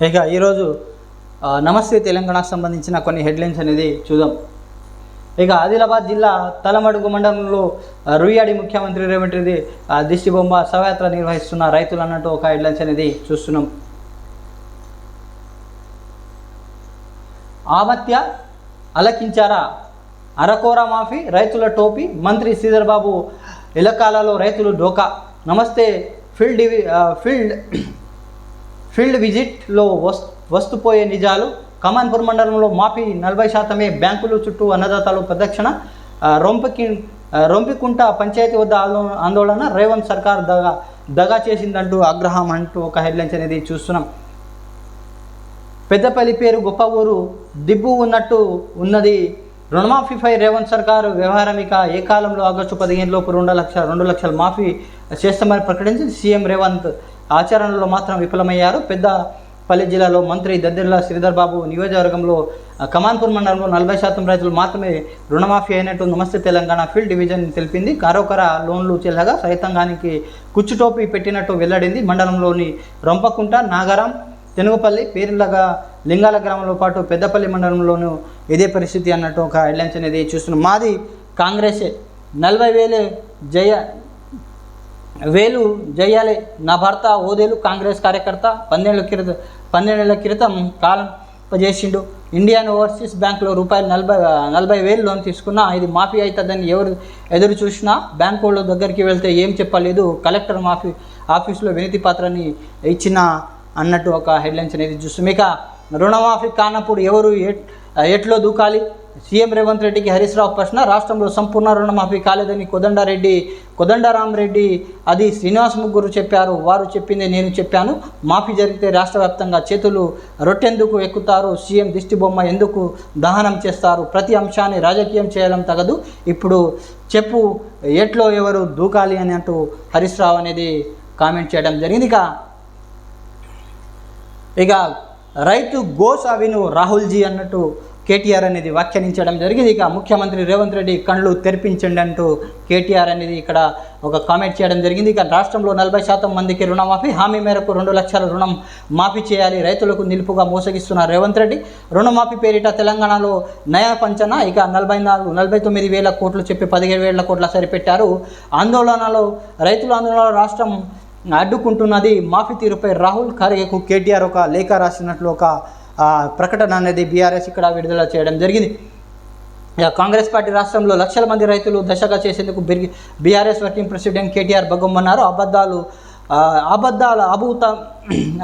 ఇక ఈరోజు నమస్తే తెలంగాణకు సంబంధించిన కొన్ని హెడ్లైన్స్ అనేది చూద్దాం. ఇక ఆదిలాబాద్ జిల్లా తలమడుగు మండలంలో రుయ్యాడి ముఖ్యమంత్రి రేవంత్ రెడ్డి ఆ, దిష్టి బొమ్మ శవయాత్ర నిర్వహిస్తున్న రైతులు అన్నట్టు ఒక హెడ్లైన్స్ అనేది చూస్తున్నాం. ఆమత్య అలకించారా? అరకోర మాఫీ రైతుల టోపీ మంత్రి శ్రీధర్ బాబు ఇలకాలలో రైతులు డోకా. నమస్తే ఫీల్డ్ డివి ఫీల్డ్ ఫీల్డ్ విజిట్లో వస్ వస్తుపోయే నిజాలు కమాన్పూర్ మండలంలో మాఫీ నలభై శాతమే బ్యాంకులు చుట్టూ అన్నదాతలు ప్రదక్షిణ. ఆ, రొంపికి రొంపికుంట పంచాయతీ వద్ద ఆందోళన. రేవంత్ సర్కార్ దగా దగా చేసిందంటూ ఆగ్రహం అంటూ ఒక హెడ్లైన్స్ అనేది చూస్తున్నాం. పెద్దపల్లి పేరు గొప్ప ఊరు దిబ్బు ఉన్నట్టు ఉన్నది. రుణమాఫీపై రేవంత్ సర్కారు వ్యవహారం ఇక ఏ కాలంలో ఆగస్టు పదిహేను లోపు రెండు లక్షల రెండు లక్షల మాఫీ చేస్తామని ప్రకటించి సీఎం రేవంత్. ఆచరణలో మాత్రం విఫలమయ్యారు. పెద్దపల్లి జిల్లాలో మంత్రి దద్దెర్ల శ్రీధర్ బాబు నియోజకవర్గంలో కమాన్పూర్ మండలంలో నలభై శాతం రైతులు మాత్రమే రుణమాఫీ అయినట్టు నమస్తే తెలంగాణ ఫీల్డ్ డివిజన్ తెలిపింది. కారోకర లోన్లు చెల్లగా సైతంగానికి కుచ్చుటోపీ పెట్టినట్టు వెల్లడింది మండలంలోని రొంపకుంట నాగరం తెనుగుపల్లి పేర్లగా లింగాల గ్రామంలో పాటు పెద్దపల్లి మండలంలోనూ ఇదే పరిస్థితి అన్నట్టు ఒక హెడ్లైన్స్ అనేది చూస్తున్నాం. మాది కాంగ్రెసే. నలభై వేలే జయ వేలు జయాలే నా భర్త ఓదేలు కాంగ్రెస్ కార్యకర్త పన్నెండేళ్ళ క్రితం పన్నెండేళ్ళ క్రితం కాలం చేసిండు. ఇండియన్ ఓవర్సీస్ బ్యాంకులో రూపాయలు నలభై నలభై వేలు లోన్ తీసుకున్నా ఇది మాఫీ అవుతుందని ఎవరు ఎదురు చూసినా బ్యాంకు వాళ్ళ దగ్గరికి వెళ్తే ఏం చెప్పలేదు. కలెక్టర్ మాఫీ ఆఫీసులో వినతి పాత్రని ఇచ్చిన అన్నట్టు ఒక హెడ్లైన్స్ అనేది చూస్తాం ఇక రుణమాఫీ కానప్పుడు ఎవరు ఎట్ ఎట్లో దూకాలి? సీఎం రేవంత్ రెడ్డికి హరీష్ రావు ప్రశ్న రాష్ట్రంలో సంపూర్ణ రుణమాఫీ కాలేదని కోదండారెడ్డి కోదండరామరెడ్డి అది శ్రీనివాస్ ముగ్గురు చెప్పారు వారు చెప్పింది నేను చెప్పాను. మాఫీ జరిగితే రాష్ట్ర వ్యాప్తంగా చేతులు రొట్టెందుకు ఎక్కుతారు సీఎం దిష్టిబొమ్మ ఎందుకు దహనం చేస్తారు? ప్రతి అంశాన్ని రాజకీయం చేయడం తగదు. ఇప్పుడు చెప్పు ఎట్లో ఎవరు దూకాలి అని అంటూ హరీష్ రావు అనేది కామెంట్ చేయడం జరిగింది. ఇక ఇక రైతు గోసావిను రాహుల్జీ అన్నట్టు కేటీఆర్ అనేది వ్యాఖ్యానించడం జరిగింది. ఇక ముఖ్యమంత్రి రేవంత్ రెడ్డి కళ్ళు తెరిపించండి అంటూ కేటీఆర్ అనేది ఇక్కడ ఒక కామెంట్ చేయడం జరిగింది. ఇక రాష్ట్రంలో నలభై శాతం మందికి రుణమాఫీ హామీ మేరకు రెండు లక్షల రుణం మాఫీ చేయాలి రైతులకు నిలుపుగా మోసగిస్తున్న రేవంత్ రెడ్డి రుణమాఫీ పేరిట తెలంగాణలో నయా పంచన ఇక నలభై నాలుగు నలభై తొమ్మిది వేల కోట్లు చెప్పి పదిహేడు వేల కోట్ల సరిపెట్టారు. ఆందోళనలో రైతుల ఆందోళనలో రాష్ట్రం అడ్డుకుంటున్నది. మాఫీ తీరుపై రాహుల్ ఖర్గేకు కేటీఆర్ ఒక లేఖ రాసినట్లు ఒక ప్రకటన అనేది బీఆర్ఎస్ ఇక్కడ విడుదల చేయడం జరిగింది. కాంగ్రెస్ పార్టీ రాష్ట్రంలో లక్షల మంది రైతులు దశగా చేసేందుకు బిరి బీఆర్ఎస్ వర్కింగ్ ప్రెసిడెంట్ కేటీఆర్ బొగ్గమన్నారు అబద్ధాలు అబద్ధాల అభూత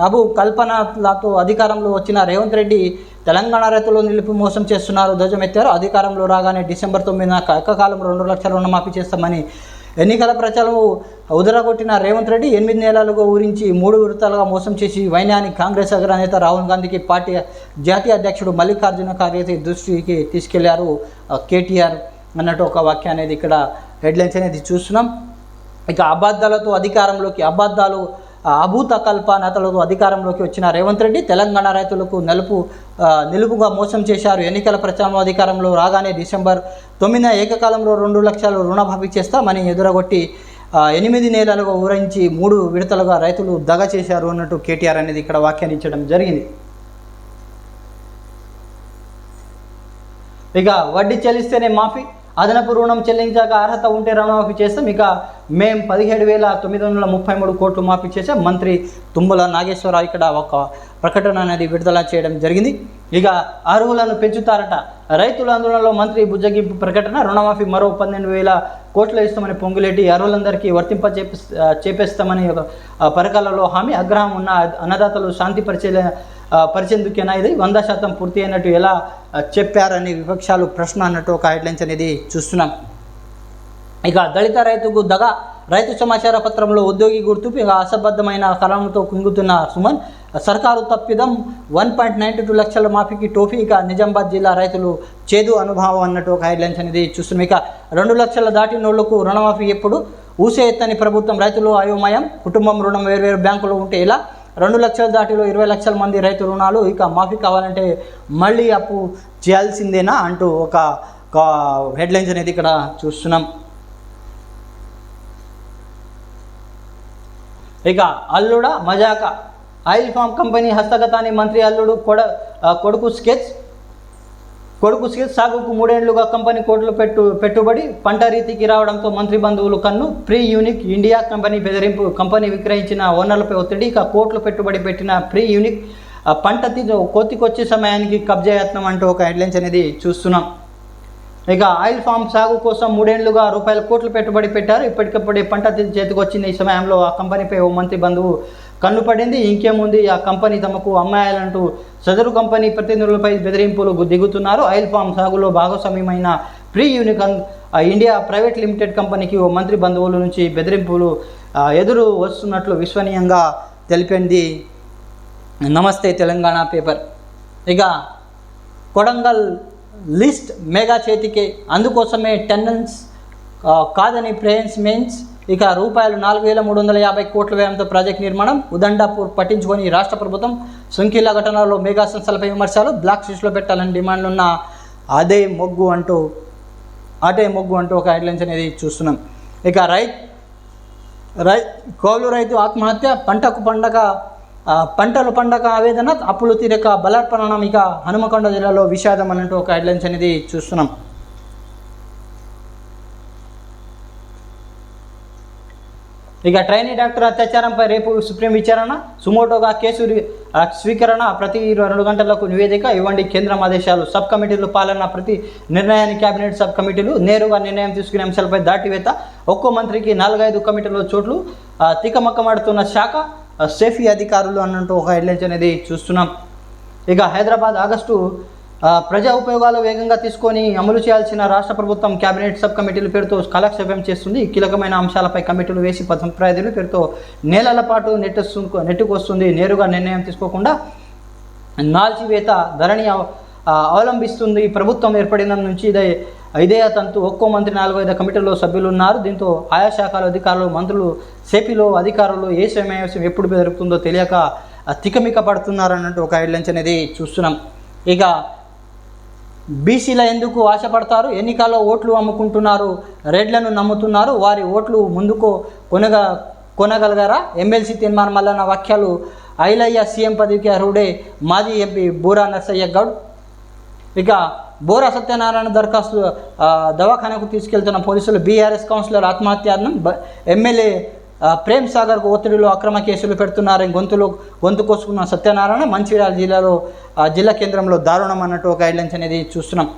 అభు కల్పనలతో అధికారంలో వచ్చిన రేవంత్ రెడ్డి తెలంగాణ రైతులు నిలిపి మోసం చేస్తున్నారు ధ్వజమెత్తారు. అధికారంలో రాగానే డిసెంబర్ తొమ్మిదిన ఏకకాలంలో రెండు లక్షల రుణమాఫీ చేస్తామని ఎన్నికల ప్రచారం ఉదరగొట్టిన రేవంత్ రెడ్డి ఎనిమిది నెలలుగా ఊరించి మూడు విడతలుగా మోసం చేసి వైనాన్ని కాంగ్రెస్ అగ్రనేత రాహుల్ గాంధీకి పార్టీ జాతీయ అధ్యక్షుడు మల్లికార్జున ఖార్గే దృష్టికి తీసుకెళ్ళారు కేటీఆర్ అన్నట్టు ఒక వాక్యం అనేది ఇక్కడ హెడ్లైన్స్ అనేది చూస్తున్నాం. ఇక అబద్ధాలతో అధికారంలోకి అబద్ధాలు అభూత కల్పనతలతో అధికారంలోకి వచ్చిన రేవంత్ రెడ్డి తెలంగాణ రైతులకు నలుపు నిలుపుగా మోసం చేశారు. ఎన్నికల ప్రచారం అధికారంలో రాగానే డిసెంబర్ తొమ్మిదిన ఏకకాలంలో రెండు లక్షలు రుణమాఫీ చేస్తామని ఎదురగొట్టి ఎనిమిది నెలలుగా ఊరించి మూడు విడతలుగా రైతులు దగ చేశారు అన్నట్టు కేటీఆర్ అనేది ఇక్కడ వ్యాఖ్యానించడం జరిగింది. ఇక వడ్డీ చెల్లిస్తేనే మాఫీ అదనపు రుణం చెల్లించాక అర్హత ఉంటే రుణమాఫీ చేస్తాం. ఇక మేం పదిహేడు వేల తొమ్మిది వందల ముప్పై మూడు కోట్లు మాఫీ చేసాం మంత్రి తుమ్మల నాగేశ్వరరావు ఇక్కడ ఒక ప్రకటన అనేది విడుదల చేయడం జరిగింది. ఇక అర్హులను పెంచుతారట. రైతుల ఆందోళనలో మంత్రి బుజ్జగింపు ప్రకటన రుణమాఫీ మరో పన్నెండు వేల కోట్లు ఇస్తామని పొంగులేటి అర్హులందరికీ వర్తింప చేపి చేపేస్తామని ఒక పరకాలలో హామీ ఆగ్రహం ఉన్న అన్నదాతలు శాంతి పరిచయ పరిచేందుకేనా ఇది? వంద శాతం పూర్తి అయినట్టు ఎలా చెప్పారని విపక్షాలు ప్రశ్న అన్నట్టు ఒక హెడ్లైన్స్ అనేది చూస్తున్నాం. ఇక దళిత రైతుకు దగ రైతు సమాచార పత్రంలో ఉద్యోగి గుర్తింపు ఇక అసబద్ధమైన కలంతో కుంగుతున్న సుమన్ సర్కారు తప్పిదం వన్ పాయింట్ నైంటీ టూ లక్షల మాఫీకి టోఫీ ఇక నిజామాబాద్ జిల్లా రైతులు చేదు అనుభవం అన్నట్టు ఒక హెడ్లైన్స్ అనేది చూస్తున్నాం. ఇక రెండు లక్షల దాటినోళ్ళకు రుణమాఫీ ఎప్పుడు? ఊసే ఎత్తని ప్రభుత్వం రైతులు అయోమయం. కుటుంబం రుణం వేర్వేరు బ్యాంకులో ఉంటే ఇలా రెండు లక్షల దాటిలో ఇరవై లక్షల మంది రైతు రుణాలు ఇక మాఫీ కావాలంటే మళ్ళీ అప్పు చేయాల్సిందేనా అంటూ ఒక ఒక హెడ్లైన్స్ అనేది ఇక్కడ చూస్తున్నాం. ఇక అల్లుడ మజాక ఆయిల్ ఫామ్ కంపెనీ హస్తగతాన్ని మంత్రి అల్లుడు కొడ కొడుకు స్కెచ్ కొడుకు స్కెచ్ సాగుకు మూడేళ్ళుగా కంపెనీ కోట్లు పెట్టు పెట్టుబడి పంట రీతికి రావడంతో మంత్రి బంధువులు కన్ను ప్రీ యూనిక్ ఇండియా కంపెనీ బెదిరింపు కంపెనీ విక్రయించిన ఓనర్లపై ఒత్తిడి ఇక కోట్లు పెట్టుబడి పెట్టిన ప్రీ యూనిక్ పంట తీ- కోతికొచ్చే సమయానికి కబ్జా యత్నం అంటూ ఒక హెడ్లైన్స్ అనేది చూస్తున్నాం. ఇక ఆయిల్ ఫామ్ సాగు కోసం మూడేళ్ళుగా రూపాయల కోట్లు పెట్టుబడి పెట్టారు. ఇప్పటికప్పుడే పంట చేతికి చేతికొచ్చిన ఈ సమయంలో ఆ కంపెనీపై ఓ మంత్రి బంధువు కన్ను పడింది ఇంకేముంది? ఆ కంపెనీ తమకు అమ్మాయాలంటూ సదరు కంపెనీ ప్రతినిధులపై బెదిరింపులు దిగుతున్నారు. ఆయిల్ ఫామ్ సాగులో భాగస్వామ్యమైన ప్రీ యూనికన్ ఇండియా ప్రైవేట్ లిమిటెడ్ కంపెనీకి ఓ మంత్రి బంధువుల నుంచి బెదిరింపులు ఎదురు వస్తున్నట్లు విశ్వనీయంగా తెలిపింది నమస్తే తెలంగాణ పేపర్. ఇక కొడంగల్ లిస్ట్ మెగా చేతికే అందుకోసమే టెండెన్స్ కాదని ప్రేయన్స్ మెయిన్స్ ఇక రూపాయలు నాలుగు వేల మూడు వందల యాభై కోట్ల వ్యయంతో ప్రాజెక్ట్ నిర్మాణం ఉదండాపూర్ పట్టించుకొని రాష్ట్ర ప్రభుత్వం సుంకీల ఘటనలో మెగా సంస్థలపై విమర్శలు. బ్లాక్ లిస్ట్లో పెట్టాలని డిమాండ్లు ఉన్న అదే మొగ్గు అంటూ అదే మొగ్గు అంటూ ఒక హెడ్లైన్స్ అనేది చూస్తున్నాం. ఇక రైత్ రై కౌలు రైతు ఆత్మహత్య. పంటకు పండగ పంటలు పండగ ఆవేదన అప్పులు తీరక బలార్పణం ఇక హనుమకొండ జిల్లాలో విషాదం అన్నట్టు ఒక హెడ్లైన్స్ అనేది చూస్తున్నాం. ఇక ట్రైనీ డాక్టర్ అత్యాచారంపై రేపు సుప్రీం విచారణ సుమోటోగా కేసు స్వీకరణ ప్రతి రెండు గంటలకు నివేదిక ఇవ్వండి. కేంద్రం ఆదేశాలు సబ్ కమిటీలు పాలన ప్రతి నిర్ణయాన్ని కేబినెట్ సబ్ కమిటీలు నేరుగా నిర్ణయం తీసుకునే అంశాలపై దాటివేత. ఒక్కో మంత్రికి నాలుగైదు కమిటీల చోట్లు తికమక్కమాడుతున్న శాఖ సేఫీ అధికారులు అన్నట్టు ఒక హెడ్లైన్స్ అనేది చూస్తున్నాం. ఇక హైదరాబాద్ ఆగస్టు ప్రజా ఉపయోగాలు వేగంగా తీసుకొని అమలు చేయాల్సిన రాష్ట్ర ప్రభుత్వం కేబినెట్ సబ్ కమిటీల పేరుతో కాలక్షేపం చేస్తుంది. కీలకమైన అంశాలపై కమిటీలు వేసి పదంప్రాయదుల పేరుతో నెలల పాటు నెట్టొస్తు నెట్టుకొస్తుంది. నేరుగా నిర్ణయం తీసుకోకుండా నాల్చివేత ధరణి అవ- అవలంబిస్తుంది. ప్రభుత్వం ఏర్పడిన నుంచి ఇదే ఇదే తంతు ఒక్కో మంత్రి నాలుగు ఐదు కమిటీల్లో సభ్యులు ఉన్నారు. దీంతో ఆయా శాఖల అధికారులు మంత్రులు సేపీలో అధికారులు ఏ సమావేశం ఎప్పుడు జరుగుతుందో తెలియక తికమిక పడుతున్నారు అన్నట్టు ఒక హెడ్లైన్స్ అనేది చూస్తున్నాం. ఇక బీసీల ఎందుకు ఆశపడతారు? ఎన్నికల్లో ఓట్లు అమ్ముకుంటున్నారు రెడ్లను నమ్ముతున్నారు వారి ఓట్లు ముందుకు కొనగ కొనగలగారా? ఎమ్మెల్సీ తీర్మానం మల్లన్న వ్యాఖ్యలు ఐలయ్య సీఎం పదవికి అర్హుడే మాజీ ఎంపీ బూరా నర్సయ్య గౌడ్. ఇక బోరా సత్యనారాయణ దరఖాస్తు దవాఖానకు తీసుకెళ్తున్న పోలీసులు బీఆర్ఎస్ కౌన్సిలర్ ఆత్మహత్యానం ఎమ్మెల్యే ప్రేమ్ సాగర్కు ఒత్తిడిలో అక్రమ కేసులు పెడుతున్నారని గొంతులో గొంతు కోసుకున్న సత్యనారాయణ మంచిర్యాల జిల్లాలో జిల్లా కేంద్రంలో దారుణం అన్నట్టు ఒక గైడ్లైన్స్ అనేది చూస్తున్నాం.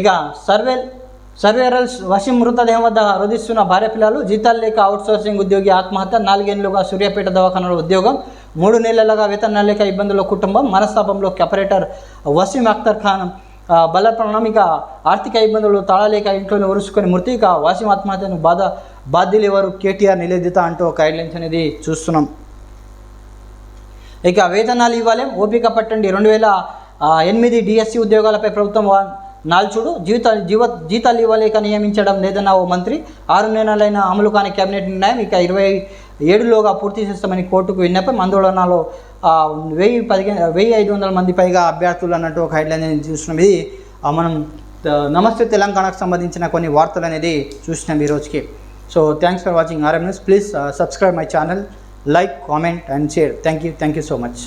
ఇక సర్వేల్ సర్వేరల్స్ వశం మృతదేహం వద్ద రోధిస్తున్న భార్య పిల్లలు జీతాలు లేక అవుట్సోర్సింగ్ ఉద్యోగి ఆత్మహత్య నాలుగేళ్ళుగా సూర్యాపేట దవాఖానలో ఉద్యోగం మూడు నెలలుగా వేతన లేక ఇబ్బందుల కుటుంబం మనస్తాపంలో కెపరేటర్ వసీం అఖ్తర్ ఖాన్ ఆ, బలప్రణం ఆర్థిక ఇబ్బందులు తాళలేక ఇంట్లోనే ఉరుసుకొని మృతి. ఇక వాసిం ఆత్మహత్యను బాధ బాధ్యులు ఎవరు కేటీఆర్ నిలేదిత అంటూ ఒక గైడ్లైన్స్ అనేది చూస్తున్నాం. ఇక వేతనాలు ఇవ్వాలి? ఓపిక పట్టండి. రెండు వేల ఎనిమిది డిఎస్సి ఉద్యోగాలపై ప్రభుత్వం నాల్చుడు జీవిత జీవ జీతాలు ఇవ్వలేక నియమించడం లేదన్న ఓ మంత్రి. ఆరు నెలలైన అమలు కాని కేబినెట్ నిర్ణయం ఇక ఇరవై ఏడులోగా పూర్తి చేస్తామని కోర్టుకు విన్నపం. ఆందోళనలో వెయ్యి పదిహేను వెయ్యి ఐదు వందల మంది పైగా అభ్యర్థులు అన్నట్టు ఒక హెడ్లైన్ అనేది చూసినాం ఇది మనం నమస్తే తెలంగాణకు సంబంధించిన కొన్ని వార్తలు అనేది చూసినాం ఈ రోజుకి. So thanks for watching RM news please subscribe my channel like comment and share thank you thank you so much